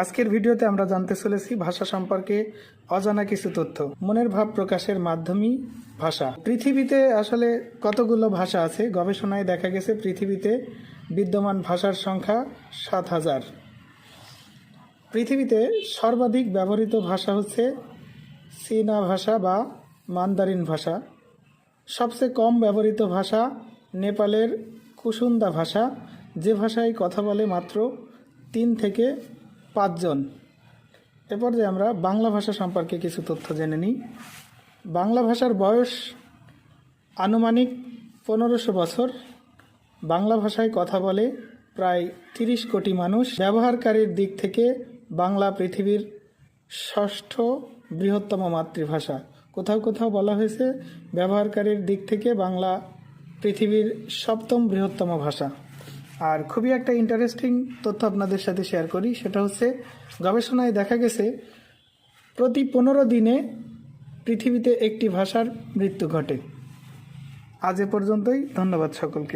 আজকের ভিডিওতে আমরা জানতে চলেছি ভাষা সম্পর্কে অজানা কিছু তথ্য। মনের ভাব প্রকাশের মাধ্যমই ভাষা। পৃথিবীতে আসলে কতগুলো ভাষা আছে? গবেষণায় দেখা গেছে পৃথিবীতে বিদ্যমান ভাষার সংখ্যা সাত হাজার। পৃথিবীতে সর্বাধিক ব্যবহৃত ভাষা হচ্ছে চীনা ভাষা বা মান্দারিন ভাষা। সবচেয়ে কম ব্যবহৃত ভাষা নেপালের কুসুন্দা ভাষা। যে ভাষায় কথা বলে মাত্র তিন থেকে পাঁচজন। এরপর যে আমরা বাংলা ভাষা সম্পর্কে কিছু তথ্য জেনে নিই। বাংলা ভাষার বয়স আনুমানিক পনেরোশো বছর। বাংলা ভাষায় কথা বলে প্রায় তিরিশ কোটি মানুষ। ব্যবহারকারীর দিক থেকে বাংলা পৃথিবীর ষষ্ঠ বৃহত্তম মাতৃভাষা। কোথাও কোথাও বলা হয়েছে, ব্যবহারকারীর দিক থেকে বাংলা পৃথিবীর সপ্তম বৃহত্তম ভাষা। আর খুবই একটা ইন্টারেস্টিং তথ্য আপনাদের সাথে শেয়ার করি, সেটা হচ্ছে গবেষণায় দেখা গেছে, প্রতি পনেরো দিনে পৃথিবীতে একটি ভাষার মৃত্যু ঘটে। আজ এ পর্যন্তই, ধন্যবাদ সকলকে।